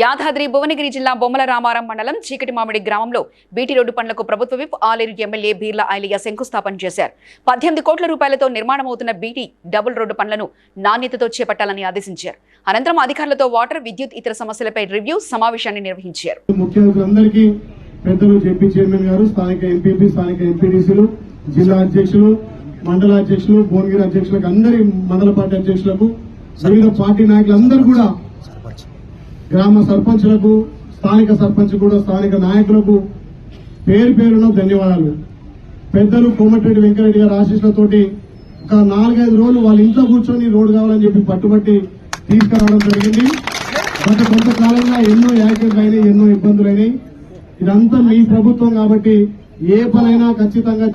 యాదాద్రి భువనగిరి జిల్లా బొమ్మల రామారం మండలం చీకటి మామిడి గ్రామంలో బీటీ రోడ్డు పనులకు ప్రభుత్వ విప్ ఆలేరు ఎమ్మెల్యే బీర్ల ఐలయ్య శంకుస్థాపన చేశారు. పద్దెనిమిది కోట్ల రూపాయలతో నిర్మాణమవుతున్న బీటీ డబుల్ రోడ్డు పనులను నాణ్యతతో చేపట్టాలని ఆదేశించారు. అనంతరం అధికారులతో వాటర్ విద్యుత్ ఇతర సమస్యలపై రివ్యూ సమావేశాన్ని నిర్వహించారు. పెద్దలు జెపీ చైర్మన్ గారు స్థానిక ఎంపీపీ స్థానిక ఎంపీడీసీలు జిల్లా అధ్యక్షులు మండల అధ్యక్షులు భువనగిరి అధ్యక్షులకు అందరి మండల పార్టీ అధ్యక్షులకు వివిధ పార్టీ నాయకులందరూ కూడా గ్రామ సర్పంచులకు స్థానిక సర్పంచ్ కూడా స్థానిక నాయకులకు పేరు పేరున ధన్యవాదాలు. పెద్దలు కోమటిరెడ్డి వెంకరెడ్డి గారి ఆశీస్సులతోటి ఒక నాలుగైదు రోజులు వాళ్ళ ఇంట్లో కూర్చొని రోడ్డు కావాలని చెప్పి పట్టుబట్టి తీసుకురావడం జరిగింది. గత కొంతకాలంగా ఎన్నో యాక్సిడెంట్లు అయినాయి ఎన్నో ఇబ్బందులు అయినాయి. ఇదంతా మీ ప్రభుత్వం కాబట్టి ఏ పనైనా ఖచ్చితంగా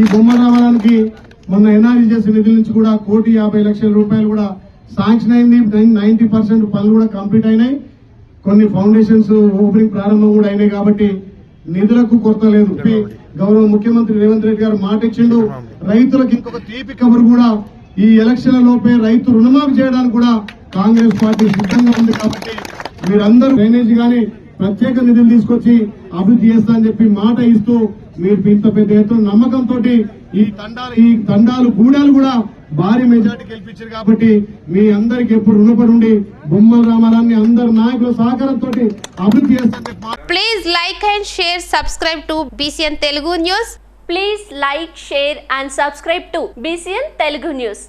ఈ బొమ్మ రావడానికి మొన్న ఎన్ఆర్జీ నిధుల నుంచి కూడా కోటి యాభై లక్షల రూపాయలు కూడా శాంక్షన్ అయింది నైన్టీ పర్సెంట్ పనులు కూడా కంప్లీట్ అయినాయి. కొన్ని ఫౌండేషన్స్ ఓపెనింగ్ ప్రారంభం కూడా అయినాయి కాబట్టి నిధులకు కొరత లేదు. గౌరవ ముఖ్యమంత్రి రేవంత్ రెడ్డి గారు మాట ఇచ్చిండు. రైతులకు ఇంకొక తీపి కబురు కూడా ఈ ఎలక్షన్ల లోపే రైతు రుణమాఫీ చేయడానికి కూడా కాంగ్రెస్ పార్టీ సిద్ధంగా ఉంది కాబట్టి మీరందరూ డ్రైనేజ్ గాని ప్రత్యేక నిధులు తీసుకొచ్చి అభివృద్ధి చేస్తా అని చెప్పి మాట ఇస్తూ మీరు ఇంత పెద్ద ఎత్తున నమ్మకంతో ఈ తండాలు ఈ తండాలు గూడాలు కూడా భారీ మెజార్టీ గెలిపించారు కాబట్టి మీ అందరికి ఎప్పుడు రుణపడి ఉండి బొమ్మల రామారాన్ని అందరు నాయకుల సహకారంతో అభివృద్ధి చేస్తుంది please like and share subscribe to BCN Telugu news please like share and subscribe to BCN Telugu news